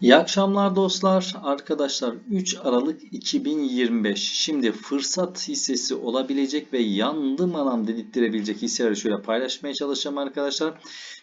İyi akşamlar dostlar. Arkadaşlar 3 Aralık 2025. Şimdi fırsat hissesi olabilecek ve yandım anam dedirttirebilecek hisseleri şöyle paylaşmaya çalışacağım arkadaşlar.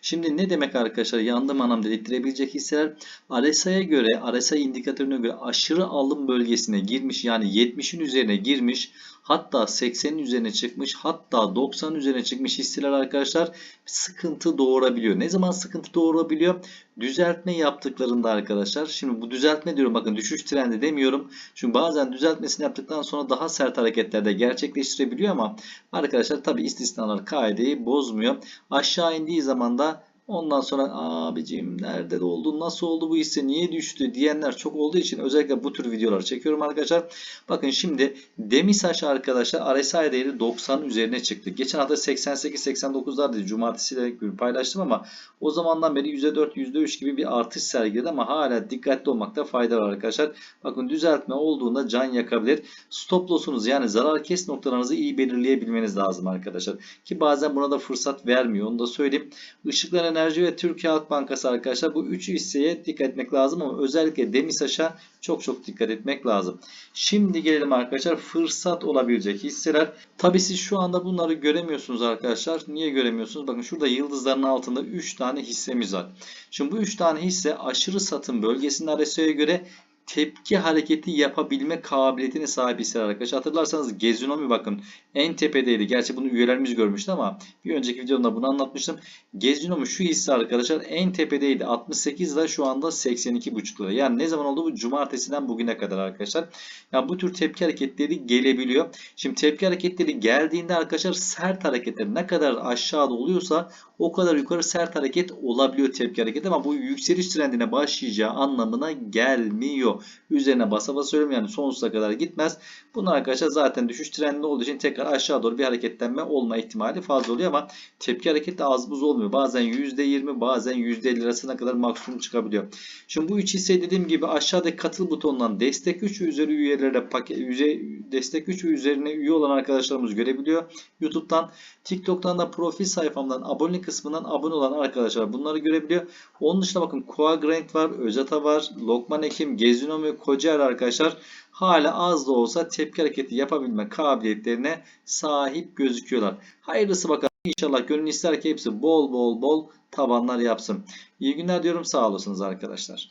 Şimdi ne demek arkadaşlar yandım anam dedirttirebilecek hisseler? RSI'ye göre, RSI indikatörüne göre aşırı alım bölgesine girmiş yani 70'in üzerine girmiş. Hatta 80'in üzerine çıkmış hatta 90'ın üzerine çıkmış hisseler arkadaşlar sıkıntı doğurabiliyor. Ne zaman sıkıntı doğurabiliyor? Düzeltme yaptıklarında arkadaşlar. Şimdi bu düzeltme diyorum bakın düşüş trendi demiyorum. Çünkü bazen düzeltmesini yaptıktan sonra daha sert hareketlerde gerçekleştirebiliyor ama arkadaşlar tabi istisnalar kaideyi bozmuyor. Aşağı indiği zaman da Ondan sonra abicim nerede de oldu nasıl oldu bu hisse niye düştü diyenler çok olduğu için özellikle bu tür videolar çekiyorum arkadaşlar. Bakın şimdi Demisaş arkadaşlar RSI değeri 90 üzerine çıktı. Geçen hafta 88-89'lardı cumartesiyle paylaştım ama o zamandan beri %4 %3 gibi bir artış sergiledi ama hala dikkatli olmakta fayda var arkadaşlar. Bakın düzeltme olduğunda can yakabilir. Stop loss'unuz yani zarar kes noktalarınızı iyi belirleyebilmeniz lazım arkadaşlar. Ki bazen buna da fırsat vermiyor onu da söyleyeyim. Işıklar Enerji ve Türkiye Halk Bankası arkadaşlar bu üç hisseye dikkat etmek lazım ama özellikle Demisaş'a çok çok dikkat etmek lazım. Şimdi gelelim arkadaşlar fırsat olabilecek hisseler. Tabi siz şu anda bunları göremiyorsunuz arkadaşlar. Niye göremiyorsunuz? Bakın şurada yıldızların altında 3 tane hissemiz var. Şimdi bu 3 tane hisse aşırı satım bölgesinde RSI'ye göre tepki hareketi yapabilme kabiliyetine sahip hisseler arkadaşlar. Hatırlarsanız Gezinomi bakın en tepedeydi. Gerçi bunu üyelerimiz görmüştü ama bir önceki videomda bunu anlatmıştım. Gezinomi şu hisse arkadaşlar en tepedeydi. 68 lira şu anda 82,5 lira. Yani ne zaman oldu bu? Cumartesiden bugüne kadar arkadaşlar. Yani bu tür tepki hareketleri gelebiliyor. Şimdi tepki hareketleri geldiğinde arkadaşlar sert hareketler ne kadar aşağıda oluyorsa o kadar yukarı sert hareket olabiliyor tepki hareketi ama bu yükseliş trendine başlayacağı anlamına gelmiyor. Üzerine basa basa söylüyorum yani sonsuza kadar gitmez. Bunlar arkadaşlar zaten düşüş trendinde olduğu için tekrar aşağı doğru bir hareketlenme olma ihtimali fazla oluyor ama tepki hareketi az buz olmuyor. Bazen %20 bazen %50 arasına kadar maksimum çıkabiliyor. Şimdi bu üç hisse dediğim gibi aşağıdaki katıl butonundan destek 3 ve üzeri üyelerle paket üye, destek 3 ve üzerine üye olan arkadaşlarımız görebiliyor. YouTube'dan, TikTok'tan da profil sayfamdan abone kısmından abone olan arkadaşlar bunları görebiliyor. Onun dışında bakın Coagrant var, Özata var, Lokman Ekim, Gezino ve Kocaer arkadaşlar hala az da olsa tepki hareketi yapabilme kabiliyetlerine sahip gözüküyorlar. Hayırlısı bakalım. İnşallah gönül ister ki hepsi bol bol bol tabanlar yapsın. İyi günler diyorum. Sağ olasınız arkadaşlar.